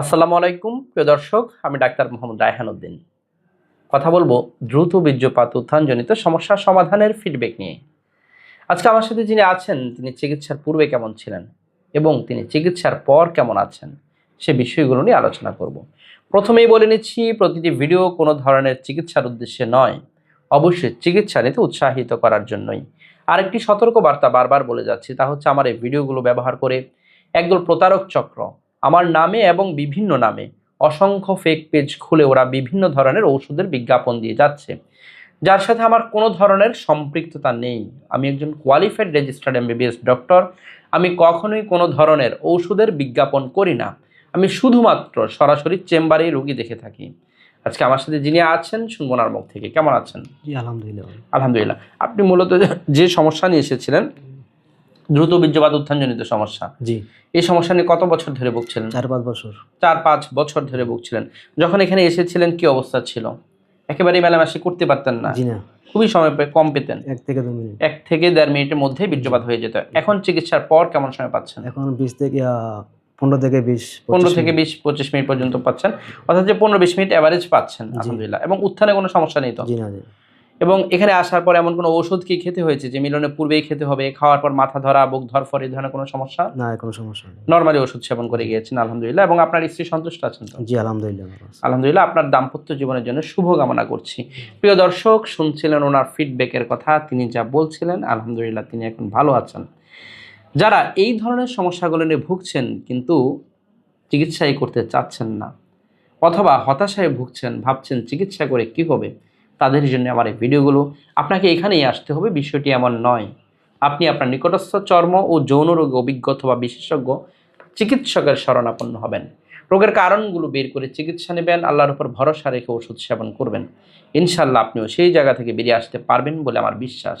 আসসালামু আলাইকুম, প্রিয় দর্শক, আমি ডাক্তার মোহাম্মদ রায়হান উদ্দিন। কথা বলব দ্রুত বীর্যপাত উত্থানজনিত সমস্যার সমাধানের ফিডব্যাক নিয়ে। আজকে আমার সাথে যিনি আছেন, তিনি চিকিৎসার পূর্বে কেমন ছিলেন এবং তিনি চিকিৎসার পর কেমন আছেন, সে বিষয়গুলো নিয়ে আলোচনা করব। প্রথমেই বলে নিচ্ছি, প্রতিটি ভিডিও কোনো ধরনের চিকিৎসার উদ্দেশ্যে নয়। অবশ্যই চিকিৎসা নিতে উৎসাহিত করার জন্যই। আরেকটি সতর্ক বার্তা বারবার বলে যাচ্ছি, তা হচ্ছে আমার এই ভিডিওগুলো ব্যবহার করে একদল প্রতারক চক্র আমার নামে এবং বিভিন্ন নামে অসংখ্য ফেক পেজ খুলে ওরা বিভিন্ন ধরনের ওষুধের বিজ্ঞাপন দিয়ে যাচ্ছে। যার সাথে আমার কোনো ধরনের সম্পৃক্ততা নেই। আমি একজন কোয়ালিফাইড রেজিস্টার্ড এমবিবিএস ডক্টর আমি কখনোই কোনো ধরনের ঔষধের বিজ্ঞাপন করি না। আমি শুধুমাত্র সরাসরি চেম্বারেই রোগী দেখে থাকি। আজকে আমার সাথে যিনি আছেন শুনব ওনার মুখ থেকে। কেমন আছেন? জি আলহামদুলিল্লাহ আলহামদুলিল্লাহ। আপনি মূলত যে সমস্যা নিয়ে এসেছিলেন দ্রুত বীর্যপাত উত্থানজনিত সমস্যা। জি। এই সমস্যা নিয়ে কত বছর ধরে ভুগছিলেন? চার পাঁচ বছর। চার পাঁচ বছর ধরে ভুগছিলেন। যখন এখানে এসেছিলেন কি অবস্থা ছিল? একেবারেই মেলামেশা করতে পারতেন না। জি না। খুবই সময় কম পেতেন। এক থেকে দু মিনিট। এক থেকে দেড় মিনিটের মধ্যে বীর্যপাত হয়ে যেত। এখন চিকিৎসার পর কেমন সময় পাচ্ছেন? এখন বিশ থেকে পনেরো থেকে বিশ পনেরো থেকে বিশ পঁচিশ মিনিট পর্যন্ত পাচ্ছেন। অর্থাৎ যে পনেরো বিশ মিনিট অ্যাভারেজ পাচ্ছেন আলহামদুলিল্লাহ। এবং উত্থানে কোনো সমস্যা নেই তো? জি না জি এবং এখানে আসার পর এমন কোনো ওষুধ কি খেতে হয়েছে যে মিলনের পূর্বেই খেতে হবে? খাওয়ার পর মাথা ধরা বুক ধরফর এই ধরনের কোনো সমস্যা? না কোনো সমস্যা নেই। নর্মালি ওষুধ সেবন করে গিয়েছেন আলহামদুলিল্লাহ এবং আপনার স্ত্রী সন্তুষ্ট আছেন তো? জি আলহামদুলিল্লাহ আলহামদুলিল্লাহ আপনার দাম্পত্য জীবনের জন্য শুভ কামনা করছি। প্রিয় দর্শক শুনছিলেন ওনার ফিডব্যাকের কথা তিনি যা বলছিলেন আলহামদুলিল্লাহ তিনি এখন ভালো আছেন। যারা এই ধরনের সমস্যাগুলো নিয়ে ভুগছেন কিন্তু চিকিৎসাই করতে চাচ্ছেন না অথবা হতাশায় ভুগছেন ভাবছেন চিকিৎসা করে কি হবে? তাদের জন্য আমার এই ভিডিওগুলো। আপনাকে এখানেই আসতে হবে, বিষয়টি এমন নয়। আপনি আপনার নিকটস্থ চর্ম ও যৌন রোগে অভিজ্ঞ অথবা বিশেষজ্ঞ চিকিৎসকের শরণাপন্ন হবেন। রোগের কারণগুলো বের করে চিকিৎসা নেবেন, আল্লাহর উপর ভরসা রেখে ওষুধ সেবন করবেন। ইনশাল্লাহ আপনিও সেই জায়গা থেকে বেরিয়ে আসতে পারবেন বলে আমার বিশ্বাস।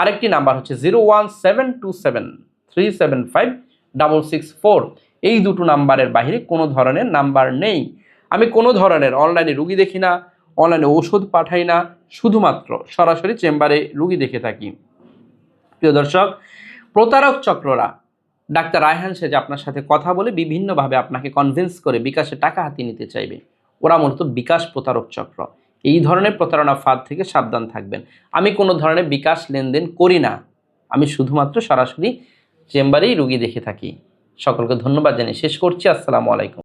আরেকটি নাম্বার হচ্ছে zero one seven two seven three seven five double six four. এই দুটো নাম্বারের বাইরে কোনো ধরনের নাম্বার নেই। আমি কোনো ধরনের অনলাইনে রুগী দেখি না, অনলাইনে ওষুধ পাঠাই না, শুধুমাত্র সরাসরি চেম্বারে রুগী দেখে থাকি। প্রিয় দর্শক, প্রতারক চক্ররা, ডাক্তার রায়হান সেজ আপনার সাথে কথা বলে বিভিন্নভাবে আপনাকে কনভিন্স করে বিকাশে টাকা হাতিয়ে নিতে চাইবে। ওরা মূলত বিকাশ প্রতারক চক্র। এই ধরনের প্রতারণা ফাঁদ থেকে সাবধান থাকবেন। আমি কোনো ধরনের বিকাশ লেনদেন করি না। আমি শুধুমাত্র সরাসরি চেম্বারেই রুগী দেখে থাকি। সকলকে ধন্যবাদ জানিয়ে শেষ করছি। আসসালামু আলাইকুম।